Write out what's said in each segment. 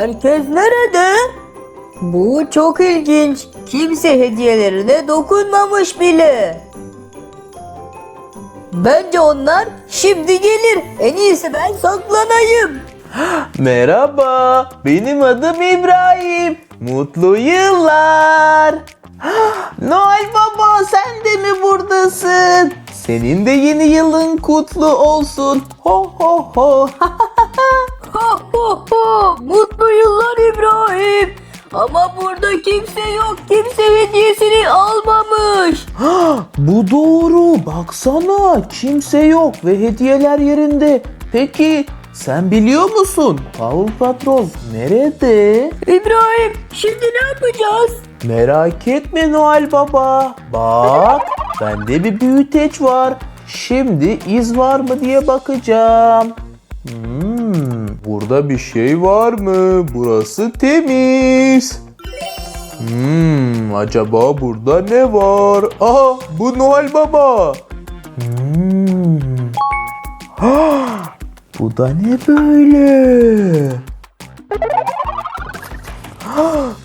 Herkes nerede? Bu çok ilginç. Kimse hediyelerine dokunmamış bile. Bence onlar şimdi gelir. En iyisi ben saklanayım. Merhaba, benim adım İbrahim. Mutlu yıllar. Noel Baba sen de mi buradasın? Senin de yeni yılın kutlu olsun. Ho ho ho. Ho Ama burada kimse yok. Kimse hediyesini almamış. Bu doğru. Baksana kimse yok ve hediyeler yerinde. Peki sen biliyor musun? Paul Patrol nerede? İbrahim şimdi ne yapacağız? Merak etme Noel Baba. Bak bende bir büyüteç var. Şimdi iz var mı diye bakacağım. Hmm, burada bir şey var mı? Burası temiz. Hmm, acaba burada ne var? Aha bu Noel Baba. Hmm. Ah, bu da ne böyle?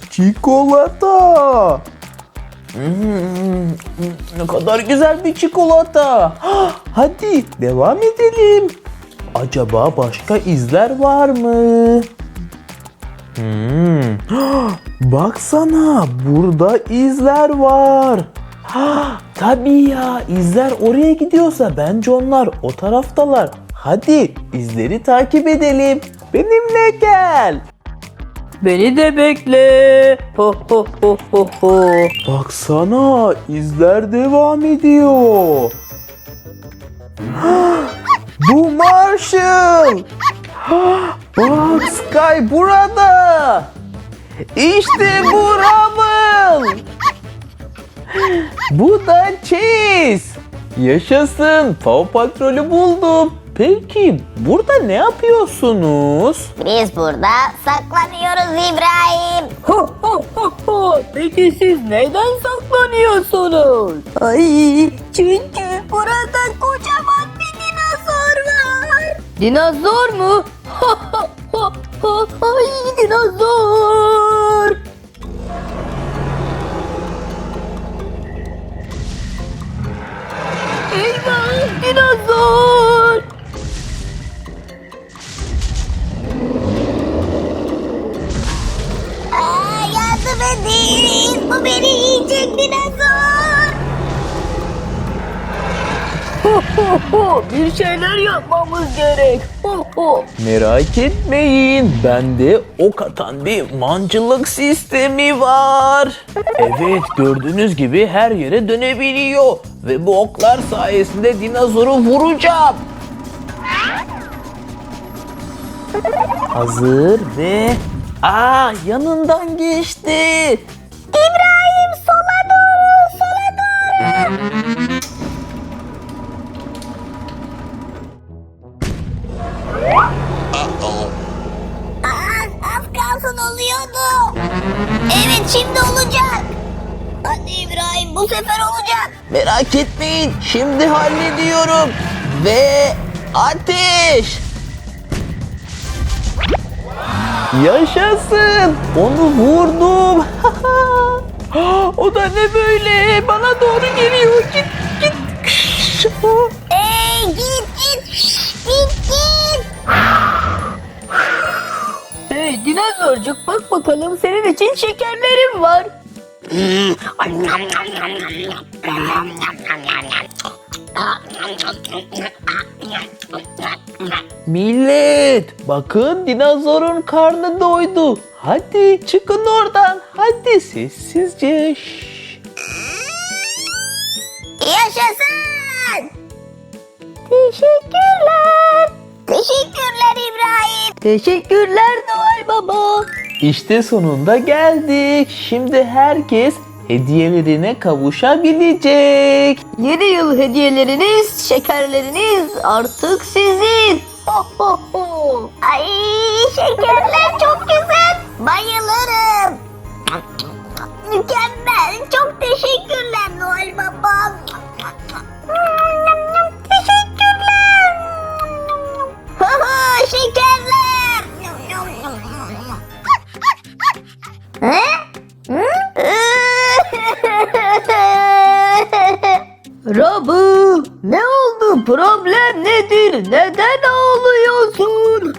Çikolata. Hmm, ne kadar güzel bir çikolata. Ah, Hadi devam edelim. Acaba başka izler var mı? Hmm. Baksana burada izler var. Ah, Tabii ya izler oraya gidiyorsa bence onlar o taraftalar. Hadi izleri takip edelim. Benimle gel. Beni de bekle. Ho ho ho ho ho. Baksana izler devam ediyor. Bu Marshall. Bak Sky burada. İşte bu Rubble. Bu da Chase. Yaşasın. Paw Patrol'ü buldum. Peki burada ne yapıyorsunuz? Biz burada saklanıyoruz İbrahim. Ho ho ho ho. Peki siz neden saklanıyorsunuz? Ay çünkü burada kocaman. Dinozor mu? Ay dinozor. Eyvah dinozor. Aa, yardım edin. Bu beni yiyecek dinozor. Ho ho ho. Bir şeyler yapmamız gerek. Ho ho. Merak etmeyin, bende ok atan bir mancılık sistemi var. Evet, gördüğünüz gibi her yere dönebiliyor ve bu oklar sayesinde dinozoru vuracağım. Hazır ve aa yanından geçti. İbrahim sola doğru, sola doğru. Kalsın oluyordu. Evet şimdi olacak. Hadi İbrahim bu sefer olacak. Merak etmeyin, şimdi hallediyorum. Ve ateş! Yaşasın! Onu vurdum. o da ne böyle? Bana doğru geliyor. Git, Millet, bakın dinozorun karnı doydu. Hadi çıkın oradan. Hadi sessizce. Şşş. Yaşasın. Teşekkürler. Teşekkürler İbrahim. Teşekkürler Noel Baba. İşte sonunda geldik. Şimdi herkes hediyelerine kavuşabilecek. Yeni yıl hediyeleriniz, şekerleriniz artık sizin. Ho ho ho. Ay şekerler çok güzel. Bayılırım. Mükemmel. Çok teşekkürler Noel Baba. Problem nedir neden ağlıyorsun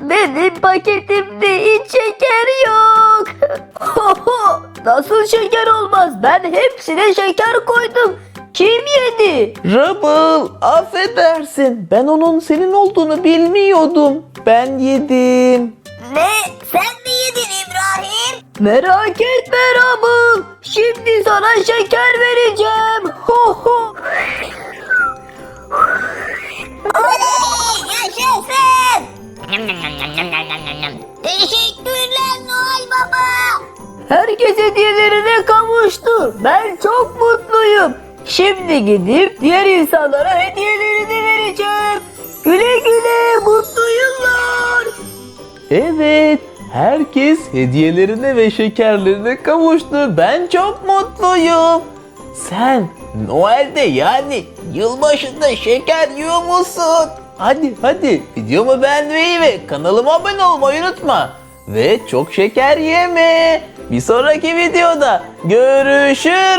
Benim paketimde hiç şeker yok Nasıl şeker olmaz ben hepsine şeker koydum kim yedi Rubble affedersin. Ben onun senin olduğunu bilmiyordum. Ben yedim. Ne? Sen mi yedin İbrahim? Merak etme Rubble şimdi sana şeker vereceğim ho ho Oley! Yaşasın! Teşekkürler Noel Baba. Herkes hediyelerine kavuştu. Ben çok mutluyum. Şimdi gidip diğer insanlara hediyelerini vereceğim. Güle güle mutlu yıllar. Evet, herkes hediyelerine ve şekerlerine kavuştu. Ben çok mutluyum. Sen Noel'de yani yılbaşında şeker yiyor musun? Hadi hadi videomu beğenmeyi ve kanalıma abone olmayı unutma. Ve çok şeker yeme. Bir sonraki videoda görüşürüz.